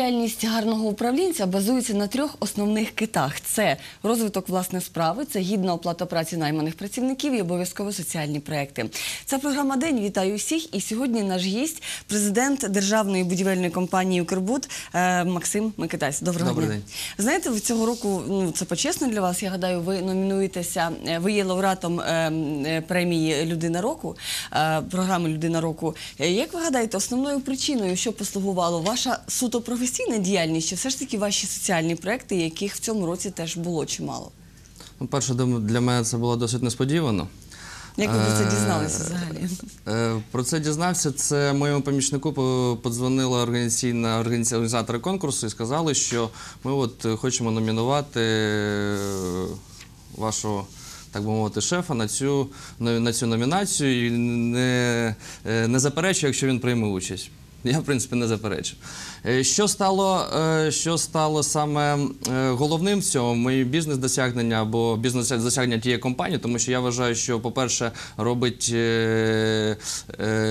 Діяльність гарного управлінця базується на трьох основних китах: це розвиток власної справи, це гідна оплата праці найманих працівників і обов'язково соціальні проекти. Це програма День. Вітаю всіх. І сьогодні наш гість, президент державної будівельної компанії Укрбуд е, Максим Микитась. Доброго Добрий дня. день. Знаєте, ви цього року ну це почесно для вас. Я гадаю, ви номінуєтеся. е, Ви є лауреатом е, премії Людина року, програми Людина року. Як ви гадаєте, основною причиною, що послугувало ваша суто професійна діяльність, чи все ж таки ваші соціальні проекти, яких в цьому році теж було чимало? Ну, перше, для мене це було досить несподівано. Як ви про це Е, дізналися взагалі? Е, Про це дізнався. Це моєму помічнику по- подзвонила організаційна організатори конкурсу і сказали, що ми от е, хочемо номінувати вашого. Так би мовити, шефа на цю, на цю номінацію і не, не заперечую, якщо він прийме участь. Я, в принципі, не заперечив. Е, Що стало, е, що стало саме е, головним в цьому? Мої бізнес-досягнення або бізнес-досягнення тієї компанії, тому що я вважаю, що, по-перше, робить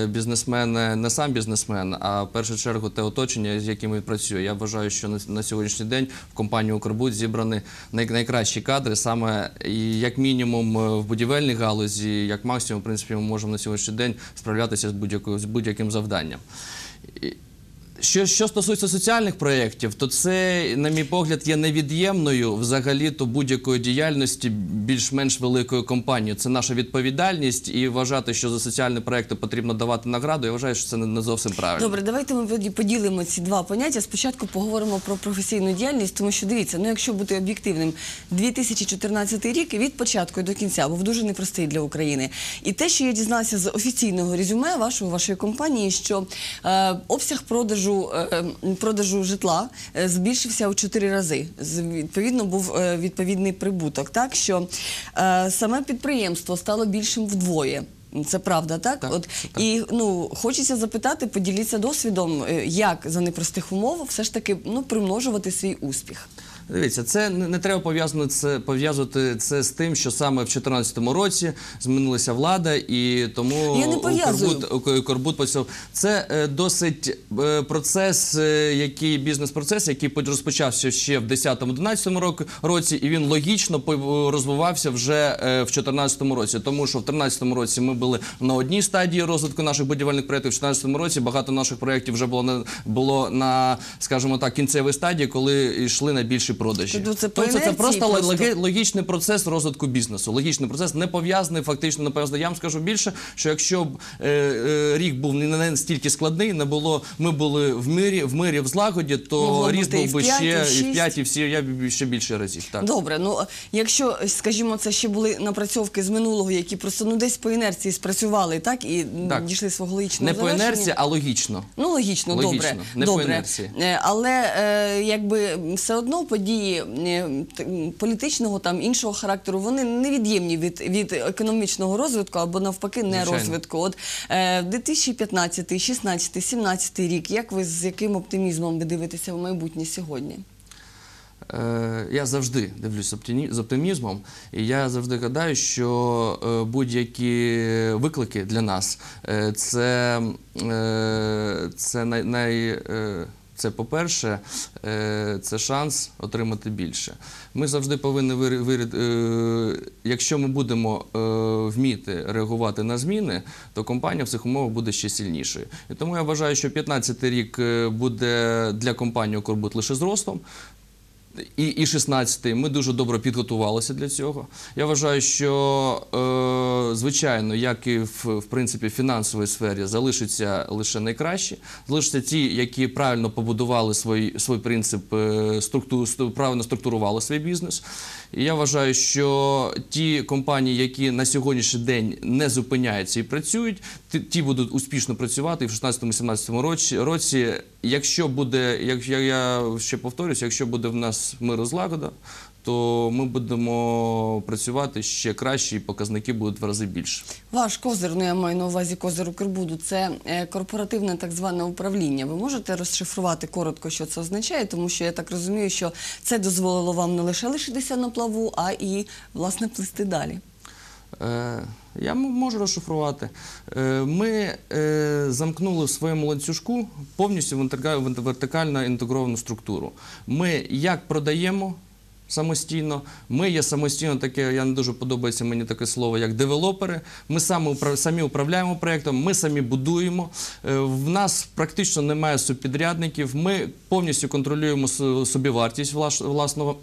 бізнесмен не- сам бізнесмен, а в першу чергу те оточення, з яким він працює. Я вважаю, що на, сьогоднішній день в компанії «Укрбуд» зібрані най, найкращі кадри, саме як мінімум в будівельній галузі, як максимум, в принципі, ми можемо на сьогоднішній день справлятися з, будь-яким завданням. І- що, що стосується соціальних проєктів, то це, на мій погляд, є невід'ємною взагалі-то будь-якої діяльності більш-менш великої компанії. Це наша відповідальність, і вважати, що за соціальні проєкти потрібно давати награду, я вважаю, що це не, зовсім правильно. Добре, давайте ми поділимо ці два поняття. Спочатку поговоримо про професійну діяльність, тому що дивіться, ну якщо бути об'єктивним, 2014 рік від початку до кінця був дуже непростий для України. І те, що я дізналася з офіційного резюме вашого вашої компанії, що е, обсяг продажу е, м, продажу житла е, збільшився у чотири рази. Відповідно, був е, відповідний прибуток. Так що е, саме підприємство стало більшим вдвоє. Це правда, так? Так, От так. і ну хочеться запитати, поділіться досвідом, е, як за непростих умов все ж таки ну примножувати свій успіх. Дивіться, це не, не треба пов'язувати це пов'язувати це з тим, що саме в 2014 році змінилася влада, і тому Я не пов'язую. Укрбуд- Укрбуд почав. Це е, досить е, процес, е, який бізнес-процес, який по- розпочався ще в 10-11 року- році, і він логічно розвивався вже е, в 2014 році. Тому що в 2013 році ми були на одній стадії розвитку наших будівельних проєктів. В 2014 році багато наших проєктів вже було на було на, скажімо так, кінцевій стадії, коли йшли на більші продажі. Тобто це Тобто це просто, просто? логічний процес розвитку бізнесу. Логічний процес не пов'язаний, фактично не пов'язаний. Я вам скажу більше, що якщо б е, е, рік був не настільки складний, не було, ми були в мирі, в мирі, в злагоді, то Могло ріст був би ще і в п'ять, і всі я б ще більше разів. Так. Добре, ну якщо, скажімо, це ще були напрацьовки з минулого, які просто ну десь по інерції спрацювали, так і Так. дійшли свого логічного Не по інерції, а логічно. Ну, логічно, Логічно, добре. не по інерції. Е, Але е, якби все одно події е, політичного там іншого характеру, вони невід'ємні від, від економічного розвитку або навпаки не Звичайно. розвитку. От е, 2015, 16, 17 рік, як ви з яким оптимізмом ви дивитеся в майбутнє сьогодні? Е, я завжди дивлюсь з оптимізмом, і я завжди гадаю, що е, будь-які виклики для нас це, це най, най, це по-перше, е, це шанс отримати більше. Ми завжди повинні е, якщо ми будемо е, вміти реагувати на зміни, то компанія в цих умовах буде ще сильнішою. І тому я вважаю, що 15 рік буде для компанії Корбут лише зростом. І, і 16-й ми дуже добре підготувалися для цього. Я вважаю, що е, звичайно, як і в, в принципі в фінансовій сфері, залишаться лише найкращі, залишаться ті, які правильно побудували свій, свій принцип, е, структу, правильно структурували свій бізнес. І я вважаю, що ті компанії, які на сьогоднішній день не зупиняються і працюють, ті, ті будуть успішно працювати і в 16-17 році, році. Якщо буде, як я, я ще повторюся, якщо буде в нас мир і злагода, то ми будемо працювати ще краще, і показники будуть в рази більше. Ваш козир, ну я маю на увазі козир Укрбуду, це е, корпоративне так зване управління. Ви можете розшифрувати коротко, що це означає, тому що я так розумію, що це дозволило вам не лише лишитися на плаву, а і власне плисти далі. Е, Я можу розшифрувати. Е, Ми е, замкнули в своєму ланцюжку повністю вертикально інтегровану структуру. Ми як продаємо самостійно, ми є самостійно таке, я не дуже подобається мені таке слово, як девелопери. Ми самі, управляємо проєктом, ми самі будуємо. В нас практично немає субпідрядників. Ми повністю контролюємо собівартість власного.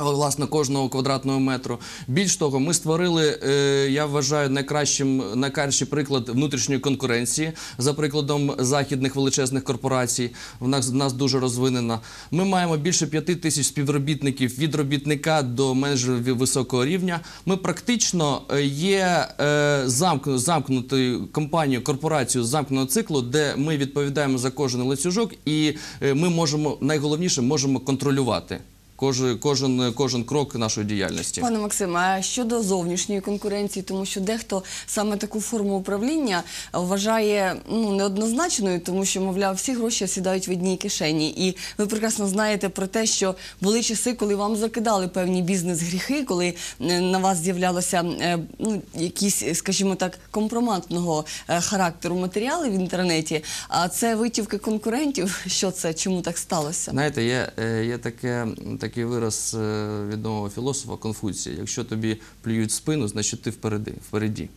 Власне, кожного квадратного метру. Більш того, ми створили, е, я вважаю, найкращим найкращий приклад внутрішньої конкуренції за прикладом західних величезних корпорацій. В нас, нас дуже розвинена. Ми маємо більше п'яти тисяч співробітників від робітника до менеджера ві- високого рівня. Ми практично е, є е, замкну, замкнутою компанією, корпорацією замкненого циклу, де ми відповідаємо за кожен ланцюжок, і ми можемо найголовніше можемо контролювати. Кожен, кожен, кожен крок нашої діяльності. Пане Максиме, а щодо зовнішньої конкуренції, тому що дехто саме таку форму управління вважає ну неоднозначною, тому що, мовляв, всі гроші сідають в одній кишені. І ви прекрасно знаєте про те, що були часи, коли вам закидали певні бізнес-гріхи, коли е, на вас з'являлося е, ну, якісь, скажімо так, компроматного е, характеру матеріали в інтернеті. А це витівки конкурентів. Що це? Чому так сталося? Знаєте, є, є таке, такий вираз е, відомого філософа Конфуція. Якщо тобі плюють спину, значить ти впереди. впереді.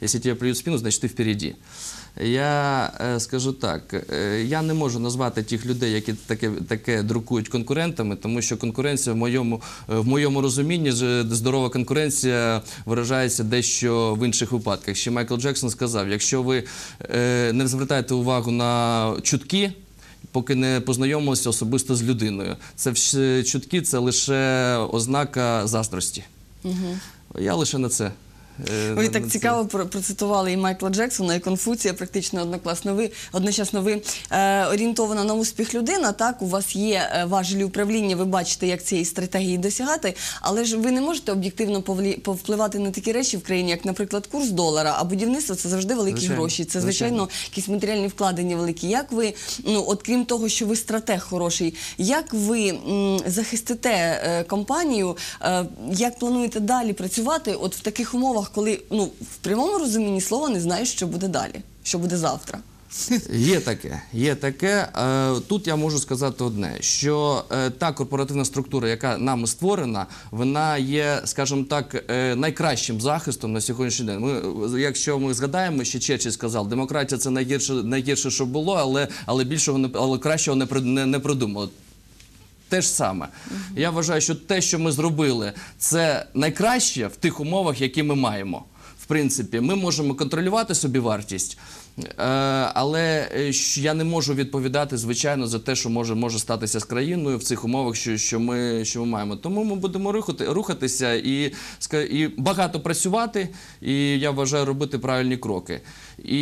Якщо тебе плюють спину, значить ти впереді. Я е, скажу так: е, я не можу назвати тих людей, які таке, таке друкують конкурентами, тому що конкуренція в моєму, в моєму розумінні здорова конкуренція виражається дещо в інших випадках. Ще Майкл Джексон сказав: якщо ви не звертаєте увагу на чутки, поки не познайомилися особисто з людиною. Це чутки це лише ознака заздрості. Я лише на це. Е, Ви так цікаво процитували і Майкла Джексона, і Конфуція, практично однокласно. Ви одночасно ви е, орієнтована на успіх людина. Так, у вас є е, важелі управління, ви бачите, як цієї стратегії досягати, але ж ви не можете об'єктивно повпливати на такі речі в країні, як, наприклад, курс долара, а будівництво це завжди великі Звичайно, гроші. Це звичайно. звичайно якісь матеріальні вкладення великі. Як ви, ну от крім того, що ви стратег хороший, як ви м, захистите е, компанію, е, як плануєте далі працювати, от в таких умовах, коли ну в прямому розумінні слова не знаєш, що буде далі, що буде завтра. Є таке, є таке. Е, Тут я можу сказати одне: що е, та корпоративна структура, яка нами створена, вона є, скажімо так, е, найкращим захистом на сьогоднішній день. Ми, якщо ми згадаємо, ще Черчилль сказав, демократія це найгірше, найгірше, що було, але, але більшого не але кращого не, не, не придумали. Те ж саме. Я вважаю, що те, що ми зробили, це найкраще в тих умовах, які ми маємо. В принципі, ми можемо контролювати собі вартість, але е, я не можу відповідати, звичайно, за те, що може, може статися з країною в цих умовах, що, що, ми, що ми маємо. Тому ми будемо рухати, рухатися і, і багато працювати, і я вважаю робити правильні кроки. І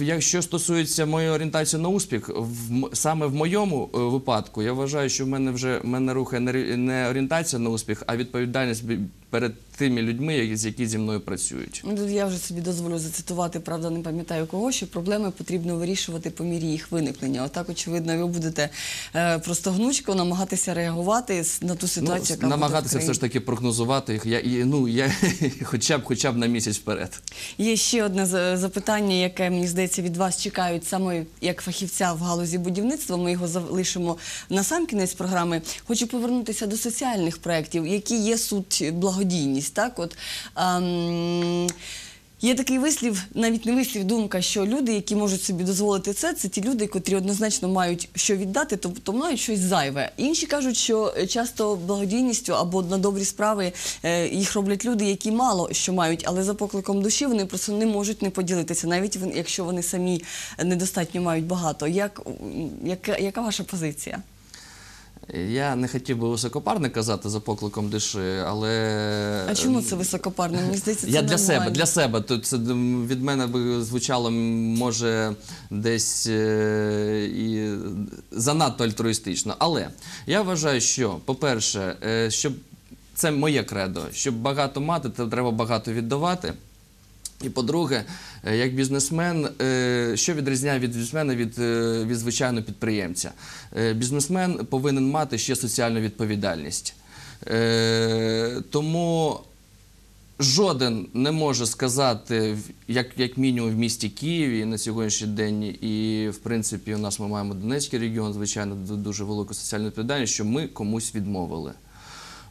якщо стосується моєї орієнтації на успіх, в, саме в моєму е, випадку, я вважаю, що в мене вже в мене рухає не, орієнтація на успіх, а відповідальність перед тими людьми, які, з які зі мною працюють. Ну, я вже собі дозволю зацитувати, правда, не пам'ятаю кого, що проблеми потрібно вирішувати по мірі їх виникнення. Отак, очевидно, ви будете е, просто гнучко намагатися реагувати на ту ситуацію, яка Ну, намагатися буде в все ж таки прогнозувати їх. Я, і, ну, я, хоча б хоча б на місяць вперед. Є ще одне за- запитання, яке мені здається від вас чекають саме як фахівця в галузі будівництва. Ми його залишимо на сам кінець програми. Хочу повернутися до соціальних проєктів, які є суть благодійність. Так, от ем, Є такий вислів, навіть не вислів, думка, що люди, які можуть собі дозволити це, це ті люди, котрі однозначно мають що віддати, тобто мають щось зайве. Інші кажуть, що е, часто благодійністю або на добрі справи е, їх роблять люди, які мало що мають, але за покликом душі вони просто не можуть не поділитися, навіть якщо вони самі недостатньо мають багато. Як, м, яка, яка ваша позиція? Я не хотів би високопарне казати за покликом душі, але. А чому це високопарно? Мені здається, це Я для себе, для себе. То це від мене би звучало може десь е, і занадто альтруїстично. Але я вважаю, що, по-перше, е, щоб це моє кредо, щоб багато мати, то треба багато віддавати. І по-друге, е, як бізнесмен, е, що відрізняє від бізнесмена від, е, від звичайного підприємця? Бізнесмен повинен мати ще соціальну відповідальність. Тому Жоден не може сказати, як, як мінімум в місті Києві на сьогоднішній день, і в принципі у нас ми маємо Донецький регіон, звичайно, ду- дуже велику соціальну відповідальність, що ми комусь відмовили.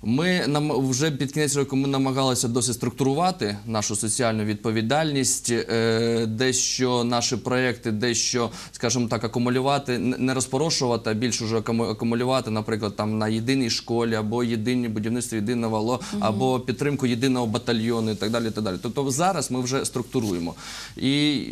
Ми нам вже під кінець року ми намагалися досить структурувати нашу соціальну відповідальність, е, дещо наші проекти, дещо, скажімо так, акумулювати, не розпорошувати, а більш уже акумулювати, наприклад, там на єдиній школі або єдині будівництво єдиного ВАЛО, або підтримку єдиного батальйону і так далі. І так далі. Тобто зараз ми вже структуруємо. І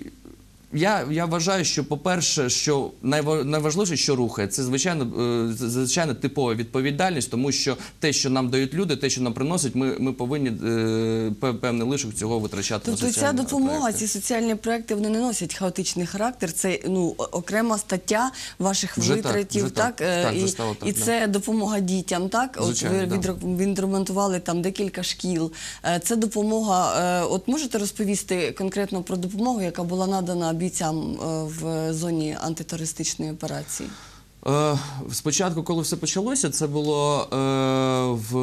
я, я вважаю, що, по-перше, що найва- найважливіше, що рухає, це звичайно, е, звичайно типова відповідальність, тому що те, що нам дають люди, те, що нам приносять, ми, ми повинні е, пе- певний лишок цього витрачати. на Тобто ця допомога, проекти. ці соціальні проекти, вони не носять хаотичний характер. Це ну окрема стаття ваших Вже витратів, вже так. Е, Так, і, стало так, і да. це допомога дітям. Так, Звичайно, от ви да. відре- відремонтували там декілька шкіл. Це допомога. От можете розповісти конкретно про допомогу, яка була надана бійцям е, в зоні антитерористичної операції? Е, спочатку, коли все почалося, це було е, в,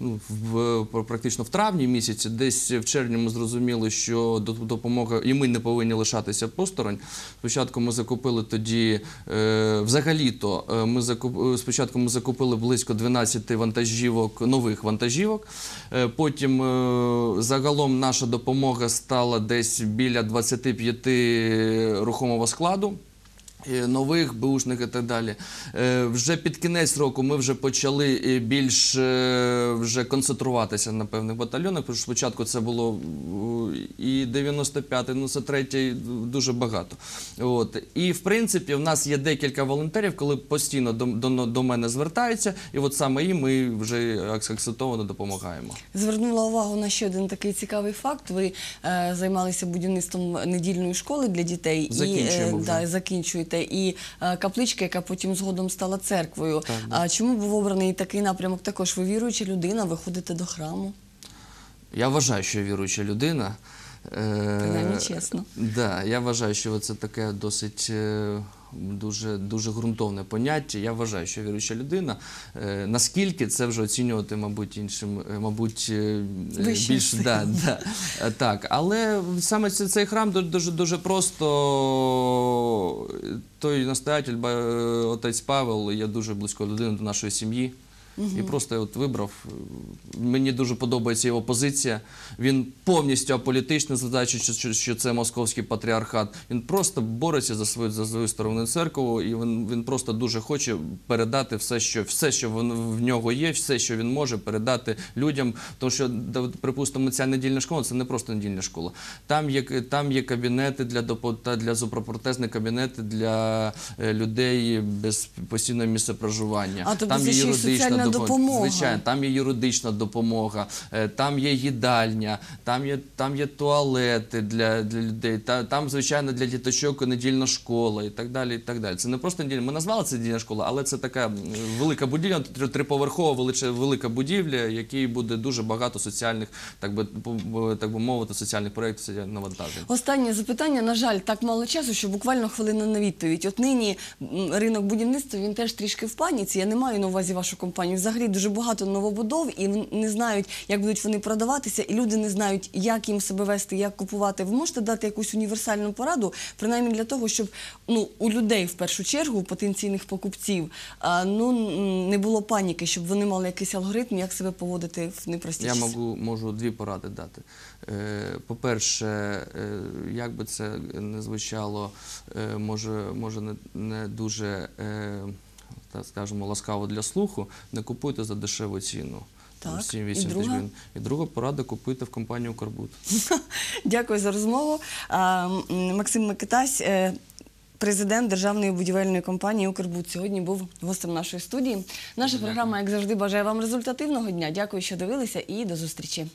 ну, в практично в травні місяці. Десь в червні ми зрозуміли, що до- допомога, і ми не повинні лишатися посторонь. Спочатку ми закупили тоді, е, взагалі-то, ми закуп, спочатку ми закупили близько 12 вантажівок, нових вантажівок. Потім загалом наша допомога стала десь біля 25 рухомого складу нових бушних і так далі. Е, Вже під кінець року ми вже почали е, більш е, вже концентруватися на певних батальйонах. Тому що спочатку це було е, і 95-й, 93-й дуже багато. От. І в принципі в нас є декілька волонтерів, коли постійно до, до, до мене звертаються, і от саме їм ми вже акцентовано допомагаємо. Звернула увагу на ще один такий цікавий факт. Ви е, займалися будівництвом недільної школи для дітей Закінчуємо і вже. да, закінчуєте. І е, капличка, яка потім згодом стала церквою. Так, А чому був обраний такий напрямок? Також ви віруюча людина, ви ходите до храму. Я вважаю, що я віруюча людина. Е, Принаймні чесно. Да, я вважаю, що це таке досить е, дуже, дуже ґрунтовне поняття. Я вважаю, що віруюча людина. Е, Наскільки це вже оцінювати, мабуть, іншим, е, мабуть, е, більш да, да, Е, так. Але саме цей, цей храм дуже, дуже просто. Той настоятель, е, отець Павел, є дуже близькою людиною до нашої сім'ї. І просто от вибрав. Мені дуже подобається його позиція. Він повністю аполітичний, зважаючи, що, що, це московський патріархат. Він просто бореться за свою за свою сторону церкву, і він, він просто дуже хоче передати все, що все, що в, в нього є, все, що він може передати людям. Тому що, припустимо, ця недільна школа це не просто недільна школа. Там є там є кабінети для допо- та для зубропротезні кабінети для е, людей без постійного місця проживання. А, тобто там є юридична соціальна допомога. Звичайно, там є юридична допомога, е, там є їдальня, там є, там є туалети для, для людей, та, там, звичайно, для діточок недільна школа і так далі. І так далі. Це не просто недільна. Ми назвали це недільна школа, але це така велика будівля, триповерхова величе, велика будівля, якій буде дуже багато соціальних, так би, так би мовити, соціальних проєктів навантажень. Останнє запитання. На жаль, так мало часу, що буквально хвилина на відповідь. От нині ринок будівництва він теж трішки в паніці. Я не маю на увазі вашу компанію. Взагалі дуже багато новобудов і не знають, як будуть вони продаватися, і люди не знають, як їм себе вести, як купувати. Ви можете дати якусь універсальну пораду, принаймні для того, щоб ну у людей в першу чергу, у потенційних покупців, ну не було паніки, щоб вони мали якийсь алгоритм, як себе поводити в непрості Я можу, можу дві поради дати. Е, По-перше, е, як би це не звучало, е, може, може не, не дуже, так скажемо, ласкаво для слуху, не купуйте за дешеву ціну. Так, 7-8 і друга? І друга порада купуйте в компанію Карбут. Дякую за розмову. А, Максим Микитась, е, президент державної будівельної компанії Укрбуд, сьогодні був гостем нашої студії. Наша програма, як завжди, бажає вам результативного дня. Дякую, що дивилися, і до зустрічі.